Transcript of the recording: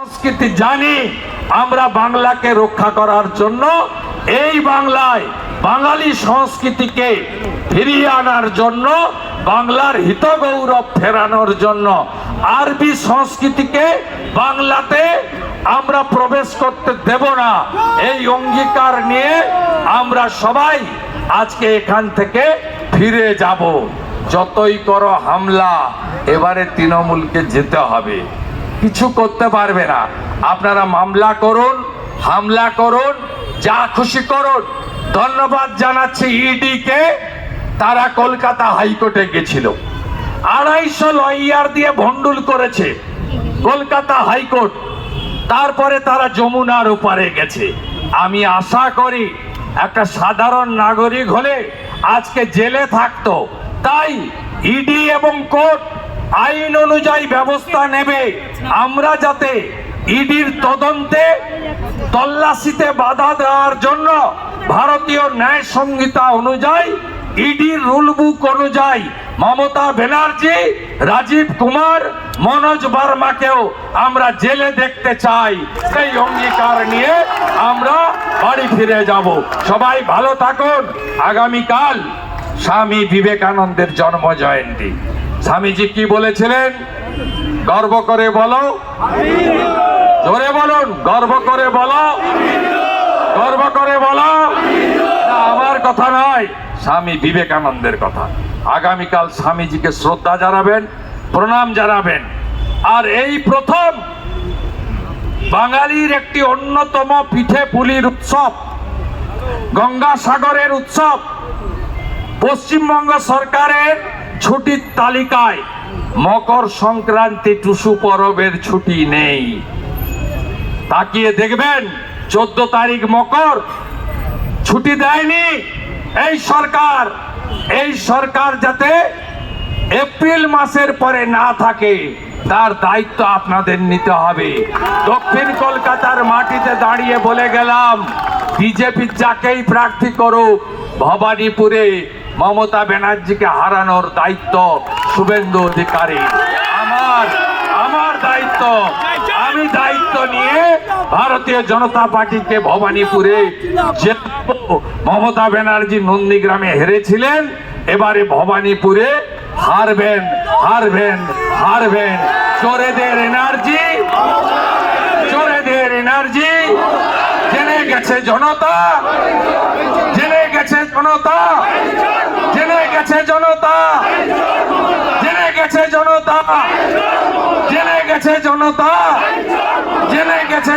সংস্কৃতি জানি, আমরা বাংলাকে রক্ষা করার জন্য এই বাংলায় বাঙালি সংস্কৃতিকে ফিরিয়ে আনার জন্য, বাংলার হিতগৌরব ফেরানোর জন্য আরবি সংস্কৃতিকে বাংলাতে আমরা প্রবেশ করতে দেব না। এই অঙ্গীকার নিয়ে আমরা সবাই আজকে এখান থেকে ফিরে যাব। যতই করো হামলা, এবারে তৃণমূলকে যেতে হবে। কিছু করতে পারবে না। আপনারা মামলা করুন, হামলা করুন, যা খুশি করুন। ধন্যবাদ জানাচ্ছি ইডি কে তারা কলকাতা হাইকোর্টে গেছিল। আড়াইশো লয়ার দিয়ে ভন্ডুল করেছে কলকাতা হাইকোর্ট। তারপরে তারা যমুনার ওপারে গেছে। আমি আশা করি একটা সাধারণ নাগরিক হলে আজকে জেলে থাকতো। তাই ইডি এবং কোর্ট আইন অনুযায়ী ব্যবস্থা নেবে। আমরা যাতে ইডির তদন্তে তল্লাশিতে বাধা দেওয়ার জন্য ভারতীয় ন্যায় সংহিতা অনুযায়ী, ইডির রুল বুক অনুযায়ী মমতা ব্যানার্জি, রাজীব কুমার, মনোজ বার্মাকেও আমরা জেলে দেখতে চাই। সেই অঙ্গীকার নিয়ে আমরা বাড়ি ফিরে যাব। সবাই ভালো থাকুন। আগামীকাল স্বামী বিবেকানন্দের জন্ম জয়ন্তী স্বামীজি কি বলেছিলেন? গর্ব করে বলো। জোরে বলুন, গর্ব করে বলো। গর্ব করে বলো। আমার কথা নয়, স্বামী বিবেকানন্দের কথা। আগামীকাল স্বামীজিকে শ্রদ্ধা জানাবেন, প্রণাম জানাবেন। আর এই প্রথম বাঙালির একটি অন্যতম পিঠে পুলির উৎসব, গঙ্গাসাগরের উৎসব, পশ্চিমবঙ্গ সরকারের ছুটির তালিকায় মকর সংক্রান্তি টুসু পরবের ছুটি নেই। তাকিয়ে দেখবেন, চোদ্দ তারিখ মকর, ছুটি দেয়নি এই সরকার। এই সরকার যাতে এপ্রিল মাসের পরে না থাকে, তার দায়িত্ব আপনাদের নিতে হবে। দক্ষিণ কলকাতার মাটিতে দাঁড়িয়ে বলে গেলাম, বিজেপি যাকেই প্রার্থী করুক, ভবানীপুরে মমতা ব্যানার্জিকে হারানোর দায়িত্ব শুভেন্দু অধিকারী। আমার আমার দায়িত্ব। আমি দায়িত্ব নিয়ে ভারতীয় জনতা পার্টিকে ভবানীপুরে। মমতা ব্যানার্জি নন্দীগ্রামে হেরেছিলেন, এবারে ভবানীপুরে হারবেন হারবেন হারবেন। চোরেদের এনার্জি চোরেদের এনার্জি। জেনে গেছে জনতা, জেনে গেছে জনতা। জেনে গেছে জনতা। জেনে গেছে জনতা। জেনে গেছে জনতা। জেনে গেছে